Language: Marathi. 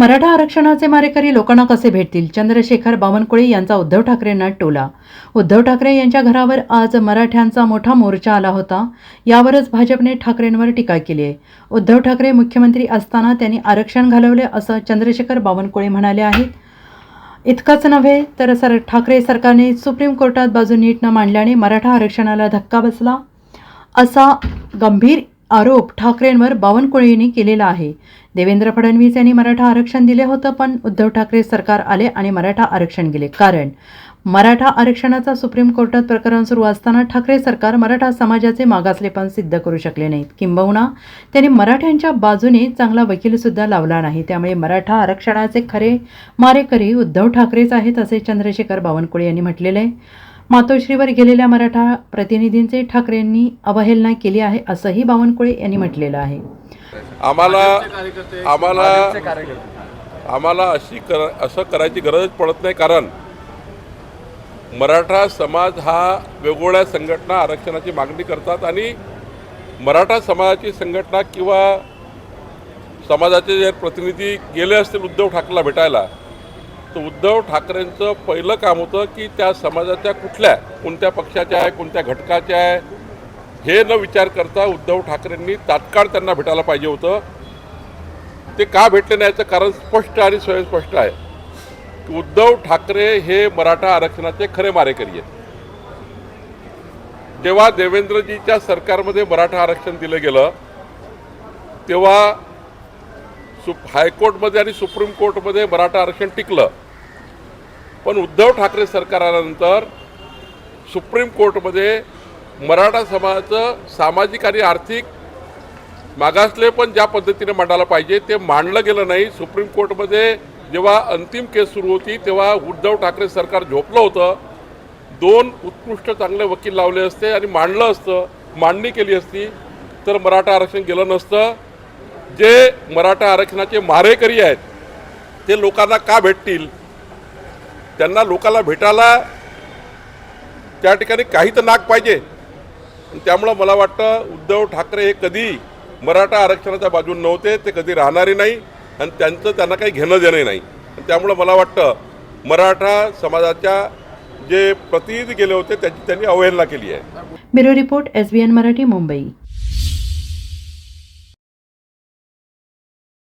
मराठा आरक्षणाचे मारेकरी लोकांना कसे भेटतील? चंद्रशेखर बावनकुळे यांचा उद्धव ठाकरेंना टोला. उद्धव ठाकरे यांच्या घरावर आज मराठ्यांचा मोठा मोर्चा आला होता. यावरच भाजपने ठाकरेंवर टीका केली आहे. उद्धव ठाकरे मुख्यमंत्री असताना त्यांनी आरक्षण घालवले असं चंद्रशेखर बावनकुळे म्हणाले आहेत. इतकंच नव्हे तर सर ठाकरे सरकारने सुप्रीम कोर्टात बाजू नीट न मांडल्याने मराठा आरक्षणाला धक्का बसला असा गंभीर आरोप ठाकरेंवर बावनकुळेंनी केलेला आहे. देवेंद्र फडणवीस यांनी मराठा आरक्षण दिले होतं पण उद्धव ठाकरे सरकार आले आणि मराठा आरक्षण गेले. कारण मराठा आरक्षणाचा सुप्रीम कोर्टात प्रकरण सुरू असताना ठाकरे सरकार मराठा समाजाचे मागासलेपण सिद्ध करू शकले नाहीत. किंबहुना त्यांनी मराठ्यांच्या बाजूने चांगला वकीलसुद्धा लावला नाही. त्यामुळे मराठा आरक्षणाचे खरे मारेकरी उद्धव ठाकरेच आहेत असे चंद्रशेखर बावनकुळे यांनी म्हटलेले आहे. मातोश्रीवर गेलेल्या मराठा प्रतिनिधींचे ठाकरेंनी अवहेलना केली आहे असंही बावनकुळे यांनी म्हटलेलं आहे. आम्हाला आम्हाला आम्हाला अशी कर असं करायची गरजच पडत नाही कारण मराठा समाज हा वेगवेगळ्या संघटना आरक्षणाची मागणी करतात आणि मराठा समाजाची संघटना किंवा समाजाचे जे प्रतिनिधी गेले असतील उद्धव ठाकरेला भेटायला उद्धव ठाकरेंचं पहिलं काम होतं की त्या समाजाच्या कुठल्या कोणत्या पक्षाच्या आहे कोणत्या घटकाच्या आहे हे न विचार करता उद्धव ठाकरेंनी तात्काळ त्यांना भेटायला पाहिजे होतं. ते का भेटले नाही याचं कारण स्पष्ट आणि स्वयंस्पष्ट आहे. की उद्धव ठाकरे हे मराठा आरक्षणाचे खरे मारेकरी आहेत. जेव्हा देवेंद्रजीच्या सरकारमध्ये मराठा आरक्षण दिलं गेलं तेव्हा सु हायकोर्टमध्ये आणि सुप्रीम कोर्टमध्ये मराठा आरक्षण टिकलं. पण उद्धव ठाकरे सरकार आल्यानंतर सुप्रीम कोर्टमध्ये मराठा समाजाचं सामाजिक आणि आर्थिक मागासले पण ज्या पद्धतीने मांडायला पाहिजे ते मांडलं गेलं नाही. सुप्रीम कोर्टमध्ये जेव्हा अंतिम केस सुरू होती तेव्हा उद्धव ठाकरे सरकार झोपलं होतं. दोन उत्कृष्ट चांगले वकील लावले असते आणि मांडलं असतं मांडणी केली असती तर मराठा आरक्षण गेलं नसतं. जे मराठा आरक्षणाचे मारेकरी आहेत ते लोकांना का भेटतील? त्यांना लोकांना भेटायला त्या ठिकाणी काही तर नाक पाहिजे. त्यामुळं मला वाटतं उद्धव ठाकरे हे कधी मराठा आरक्षणाच्या बाजून नव्हते ते कधी राहणारे नाही आणि त्यांचं त्यांना काही घेणं देणं नाही. आणि त्यामुळं मला वाटतं मराठा समाजाच्या जे प्रतिनिधी गेले होते त्याची त्यांनी अवहेलना केली आहे. Bureau report S B N Marathi Mumbai.